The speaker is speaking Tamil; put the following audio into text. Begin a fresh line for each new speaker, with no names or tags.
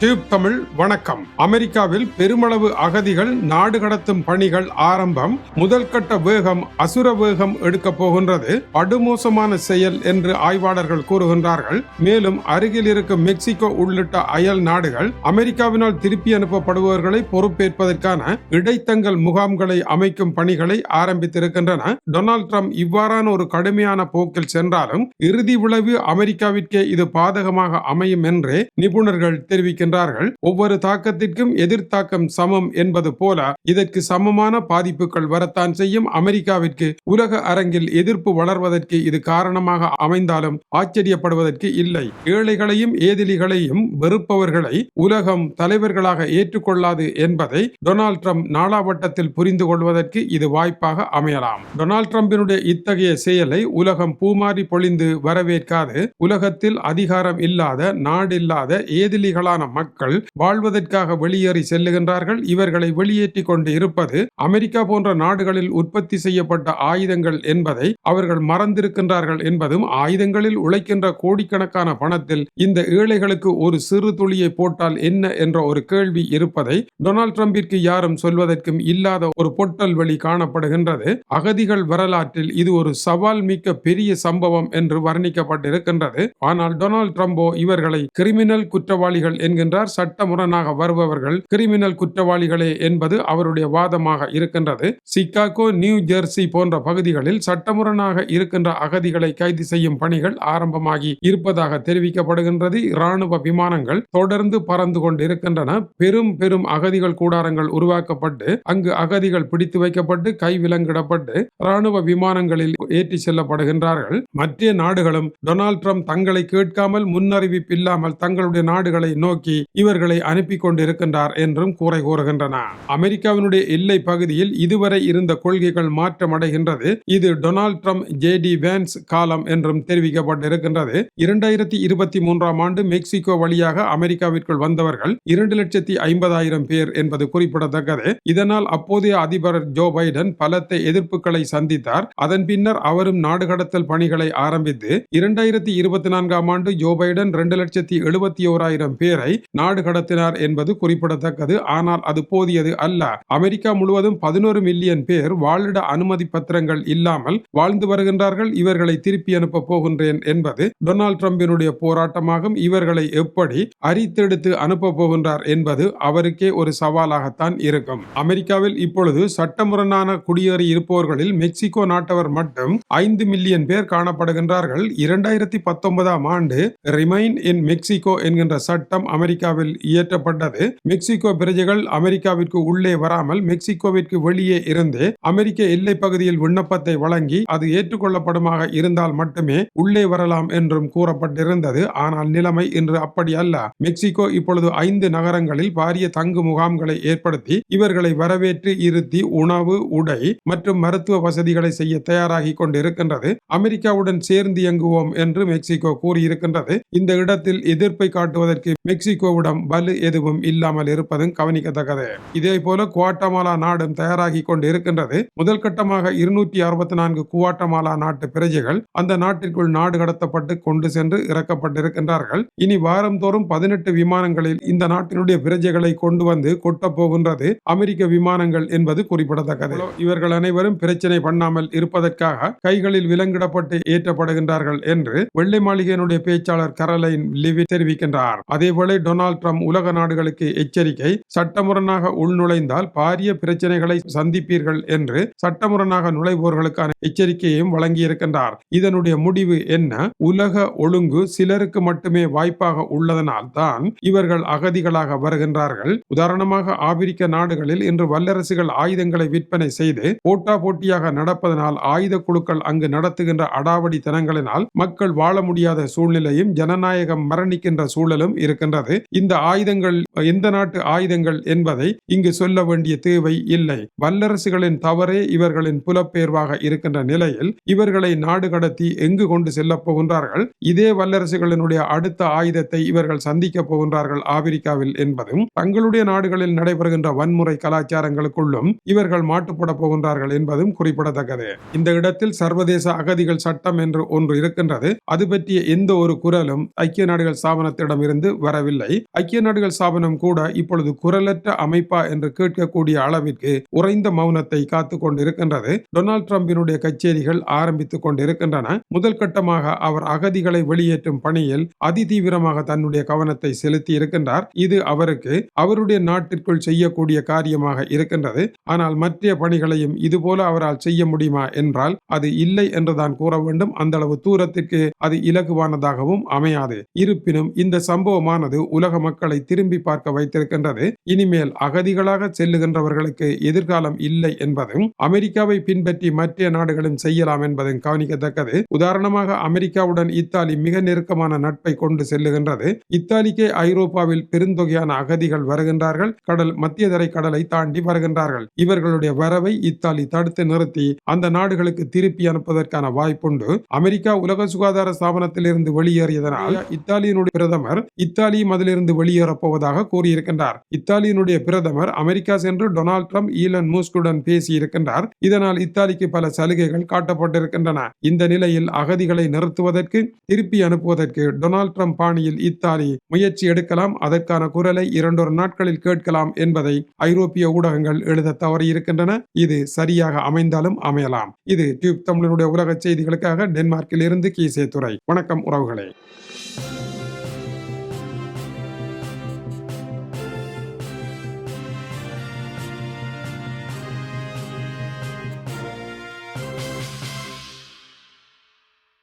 டியூப் தமிழ் வணக்கம். அமெரிக்காவில் பெருமளவு அகதிகள் நாடு கடத்தும் பணிகள் ஆரம்பம். முதல் கட்ட வேகம் அசுர வேகம் எடுக்கப் போகின்றது. படுமோசமான செயல் என்று ஆய்வாளர்கள் கூறுகின்றார்கள். மேலும் அருகில் இருக்கும் மெக்சிகோ உள்ளிட்ட அயல் நாடுகள் அமெரிக்காவினால் திருப்பி அனுப்பப்படுபவர்களை பொறுப்பேற்பதற்கான இடைத்தங்கல் முகாம்களை அமைக்கும் பணிகளை ஆரம்பித்திருக்கின்றன. டொனால்ட் ட்ரம்ப் இவ்வாறான ஒரு கடுமையான போக்கில் சென்றாலும் இறுதி விளைவு அமெரிக்காவிற்கே இது பாதகமாக அமையும் என்றே நிபுணர்கள் தெரிவிக்கின்றனர். தெரிவிக்கின்றார்கள் ஒவ்வொரு தாக்கத்திற்கும் எதிர்த்தாக்கம் சமம் என்பது போல இதற்கு சமமான பாதிப்புகள் வரத்தான் செய்யும். அமெரிக்காவிற்கு உலக அரங்கில் எதிர்ப்பு வளர்வதற்கு இது காரணமாக அமைந்தாலும் ஆச்சரியப்படுவதற்கு இல்லை. ஏழைகளையும் ஏதிலிகளையும் வெறுப்பவர்களை உலகம் தலைவர்களாக ஏற்றுக்கொள்ளாது என்பதை டொனால்ட் ட்ரம்ப் நாளாவட்டத்தில் புரிந்து கொள்வதற்கு இது வாய்ப்பாக அமையலாம். டொனால்ட் ட்ரம்பினுடைய இத்தகைய செயலை உலகம் பூமாரி பொழிந்து வரவேற்காது. உலகத்தில் அதிகாரம் இல்லாத நாடில்லாத ஏதிலிகளான மக்கள் வாழ்வதற்காக வெளியேறி செல்லுகின்றார்கள். இவர்களை வெளியேற்றி கொண்டு இருப்பது அமெரிக்கா போன்ற நாடுகளில் உற்பத்தி செய்யப்பட்ட ஆயுதங்கள் என்பதை அவர்கள் மறந்திருக்கின்றார்கள் என்பதும் ஆயுதங்களில் உழைக்கின்ற கோடிக்கணக்கான பணத்தில் இந்த ஏழைகளுக்கு ஒரு சிறு துளியை போட்டால் என்ன என்ற ஒரு கேள்வி இருப்பதை டொனால்ட் ட்ரம்பிற்கு யாரும் சொல்வதற்கும் இல்லாத ஒரு பொட்டல் வெளி காணப்படுகின்றது. அகதிகள் வரலாற்றில் இது ஒரு சவால் மிக்க பெரிய சம்பவம் என்று வர்ணிக்கப்பட்டிருக்கின்றது. ஆனால் டொனால்ட் ட்ரம்போ இவர்களை கிரிமினல் குற்றவாளிகள் என்கின்ற சட்ட சட்டமுரணாக வருபவர்கள் கிரிமினல் குற்றவாளிகளே என்பது அவருடைய வாதமாக இருக்கின்றது. சிக்காகோ நியூ ஜெர்சி போன்ற பகுதிகளில் சட்டமுரணாக இருக்கின்ற அகதிகளை கைது செய்யும் பணிகள் ஆரம்பமாகி இருப்பதாக தெரிவிக்கப்படுகின்றது. இராணுவ விமானங்கள் தொடர்ந்து பறந்து கொண்டிருக்கின்றன. பெரும் பெரும் அகதிகள் கூடாரங்கள் உருவாக்கப்பட்டு அங்கு அகதிகள் பிடித்து வைக்கப்பட்டு கைவிலங்கிடப்பட்டு ராணுவ விமானங்களில் ஏற்றி செல்லப்படுகின்றார்கள். மற்ற நாடுகளும் டொனால்ட் ட்ரம்ப் தங்களை கேட்காமல் முன்னறிவிப்பில்லாமல் தங்களுடைய நாடுகளை நோக்கி இவர்களை அனுப்பி கொண்டிருக்கின்றார் என்றும் கூறை கூறுகின்றன. அமெரிக்காவினுடைய எல்லை பகுதியில் இதுவரை இருந்த கொள்கைகள் மாற்றமடைகின்றது. இது Donald Trump J D Vance காலம் என்றும் தெரிவிக்கப்பட்டிருக்கின்றது. இரண்டாயிரத்தி இருபத்தி மூன்றாம் ஆண்டு மெக்சிகோ வழியாக அமெரிக்காவிற்குள் வந்தவர்கள் இரண்டு லட்சத்தி ஐம்பதாயிரம் பேர் என்பது குறிப்பிடத்தக்கது. இதனால் அப்போதைய அதிபர் ஜோ பைடன் பலத்த எதிர்ப்புகளை சந்தித்தார். அதன் பின்னர் அவரும் நாடு கடத்தல் பணிகளை ஆரம்பித்து இரண்டாயிரத்தி இருபத்தி நான்காம் ஆண்டு ஜோ பைடன் இரண்டு லட்சத்தி எழுபத்தி ஓராயிரம் பேரை நாடு கடத்தினார் என்பது குறிப்பிடத்தக்கது. ஆனால் அது போதியது அல்ல. அமெரிக்கா முழுவதும் பதினோரு மில்லியன் பேர் வாழிட அனுமதி பத்திரங்கள் இல்லாமல் வாழ்ந்து வருகின்றார்கள். இவர்களை திருப்பி அனுப்ப போகின்றேன் என்பது டொனால்ட் ட்ரம்பினுடைய போராட்டமாகும். இவர்களை எப்படி அரித்தெடுத்து அனுப்ப போகின்றார் என்பது அவருக்கே ஒரு சவாலாகத்தான் இருக்கும். அமெரிக்காவில் இப்பொழுது சட்டமுரணான குடியேறி இருப்பவர்களில் மெக்சிகோ நாட்டவர் மட்டும் ஐந்து மில்லியன் பேர் காணப்படுகின்றார்கள். இரண்டாயிரத்தி பத்தொன்பதாம் ஆண்டு ரிமைன் இன் மெக்சிகோ என்கின்ற சட்டம் அமெரிக்க அமெரிக்காவில் இயற்றப்பட்டது. மெக்சிகோ பிரஜைகள் அமெரிக்காவிற்கு உள்ளே வராமல் மெக்சிகோவிற்கு வெளியே இருந்து அமெரிக்க எல்லை பகுதியில் விண்ணப்பத்தை வழங்கி அது ஏற்றுக்கொள்ளப்படுமாக இருந்தால் மட்டுமே உள்ளே வரலாம் என்றும் கூறப்பட்டிருந்தது. ஆனால் நிலைமை இன்று அப்படி அல்ல. மெக்சிகோ இப்பொழுது ஐந்து நகரங்களில் பாரிய தங்கு முகாம்களை ஏற்படுத்தி இவர்களை வரவேற்று இருத்தி உணவு உடை மற்றும் மருத்துவ வசதிகளை செய்ய தயாராகி கொண்டிருக்கின்றது. அமெரிக்காவுடன் சேர்ந்து இயங்குவோம் என்று மெக்சிகோ கூறியிருக்கின்றது. இந்த இடத்தில் எதிர்ப்பை காட்டுவதற்கு மெக்சிகோ மெக்சிகோவிடம் பலு எதுவும் இல்லாமல் இருப்பதும் கவனிக்கத்தக்கது. இதே போல குவாட்டமாலா நாடும் தயாராகி கொண்டு இருக்கின்றது முதல் கட்டமாக இருநூற்றி அறுபத்தி நான்கு குவாட்டமாலா நாட்டு பிரஜைகள் அந்த நாட்டிற்குள் நாடு கடத்தப்பட்டு கொண்டு சென்று இறக்கப்பட்டிருக்கின்றார்கள். இனி வாரந்தோறும் பதினெட்டு விமானங்களில் இந்த நாட்டினுடைய பிரஜைகளை கொண்டு வந்து கொட்டப் போகின்றது. அமெரிக்க விமானங்கள் என்பது குறிப்பிடத்தக்கது. இவர்கள் அனைவரும் பிரச்சனை பண்ணாமல் இருப்பதற்காக கைகளில் விலங்கிடப்பட்டு ஏற்றப்படுகின்றார்கள் என்று வெள்ளை மாளிகையினுடைய பேச்சாளர் கரலைன் லிவி தெரிவிக்கின்றார். அதேபோல டொனால்ட் ட்ரம்ப் உலக நாடுகளுக்கு எச்சரிக்கை சட்டமுரணாக உள்நுழைந்தால் பாரிய பிரச்சனைகளை சந்திப்பீர்கள் என்று சட்டமுரணாக நுழைவோர்களுக்கான எச்சரிக்கையையும் வழங்கியிருக்கின்றார். இதனுடைய முடிவு என்ன? உலக ஒழுங்கு சிலருக்கு மட்டுமே வாய்ப்பாக உள்ளதனால் தான் இவர்கள் அகதிகளாக வருகின்றார்கள். உதாரணமாக ஆப்பிரிக்க நாடுகளில் இன்று வல்லரசுகள் ஆயுதங்களை விற்பனை செய்து போட்டா போட்டியாக நடப்பதனால் ஆயுத குழுக்கள் அங்கு நடத்துகின்ற அடாவடி தனங்களினால் மக்கள் வாழ முடியாத சூழ்நிலையும் ஜனநாயகம் மரணிக்கின்ற சூழலும் இருக்கின்றது. இந்த ஆயுதங்கள் எந்த நாட்டு ஆயுதங்கள் என்பதை இங்கு சொல்ல வேண்டிய தேவை இல்லை. வல்லரசுகளின் தவறே இவர்களின் புலப்பெயர்வாக இருக்கின்ற நிலையில் இவர்களை நாடு கடத்தி எங்கு கொண்டு செல்ல போகின்றார்கள்? இதே வல்லரசுகளினுடைய அடுத்த ஆயுதத்தை இவர்கள் சந்திக்க போகின்றார்கள் ஆப்பிரிக்காவில் என்பதும் தங்களுடைய நாடுகளில் நடைபெறுகின்ற வன்முறை கலாச்சாரங்களுக்குள்ளும் இவர்கள் மாட்டுப்பட போகின்றார்கள் என்பதும் குறிப்பிடத்தக்கது. இந்த இடத்தில் சர்வதேச அகதிகள் சட்டம் என்று ஒன்று இருக்கின்றது. அது பற்றிய எந்த ஒரு குரலும் ஐக்கிய நாடுகள் ஸ்தாபனத்திடமிருந்து வரவில்லை. ஐக்கிய நாடுகள் ஸ்தாபனம் கூட இப்பொழுது குரலற்ற அமைப்பா என்று கேட்கக்கூடிய அளவிற்கு உறைந்த மௌனத்தை காத்து கொண்டிருக்கின்றது. டொனால்டு டிரம்பினுடைய கச்சேரிகள் ஆரம்பித்துக் கொண்டிருக்கின்றன. முதல் கட்டமாக அவர் அகதிகளை வெளியேற்றும் பணியில் அதிதீவிரமாக தன்னுடைய கவனத்தை செலுத்தி இருக்கின்றார். இது அவருக்கு அவருடைய நாட்டிற்குள் செய்யக்கூடிய காரியமாக இருக்கின்றது. ஆனால் மற்ற பணிகளையும் இதுபோல அவரால் செய்ய முடியுமா என்றால் அது இல்லை என்றுதான் கூற வேண்டும். அந்த அளவு தூரத்திற்கு அது இலகுவானதாகவும் அமையாது. இருப்பினும் இந்த சம்பவமானது உலக மக்களை திரும்பி பார்க்க வைத்திருக்கின்றது. இனிமேல் அகதிகளாக செல்லுகின்றவர்களுக்கு எதிர்காலம் இல்லை என்பதும் அமெரிக்காவை பின்பற்றி மற்ற நாடுகளும் செய்யலாம் என்பதும் கவனிக்கத்தக்கது. உதாரணமாக அமெரிக்காவுடன் இத்தாலி மிக நெருக்கமான நட்பை கொண்டு செல்லுகின்றது. இத்தாலிக்கே ஐரோப்பாவில் பெருந்தொகையான அகதிகள் வருகின்றார்கள். கடல் மத்திய தரை கடலை தாண்டி வருகின்றார்கள். இவர்களுடைய வரவை இத்தாலி தடுத்து நிறுத்தி அந்த நாடுகளுக்கு திருப்பி அனுப்புவதற்கான வாய்ப்புண்டு. அமெரிக்கா உலக சுகாதார ஸ்தாபனத்திலிருந்து வெளியேறியதனால் இத்தாலியினுடைய பிரதமர் இத்தாலியும் அதிலிருந்து வெளியேறப் போவதாக கூறியிருக்கின்றார். இத்தாலியினுடைய பிரதமர் அமெரிக்கா சென்று டொனால்ட் ட்ரம்ப் ஈலன் மூஸ்குடன் பேசியிருக்கின்றார். இதனால் இத்தாலிக்கு பல சலுகைகள் காட்டப்பட்டிருக்கின்றன. இந்த நிலையில் அகதிகளை நிறுத்துவதற்கு திருப்பி அனுப்புவதற்கு டொனால்ட் ட்ரம்ப் பாணியில் இத்தாலி முயற்சி எடுக்கலாம். அதற்கான குரலை இரண்டொரு நாட்களில் கேட்கலாம் என்பதை ஐரோப்பிய ஊடகங்கள் எழுத தவறியிருக்கின்றன. இது சரியாக அமைந்தாலும் அமையலாம். இது டியூப் தமிழனுடைய உலக செய்திகளுக்காக டென்மார்க்கில் இருந்து கீசே துறை வணக்கம் உறவுகளே.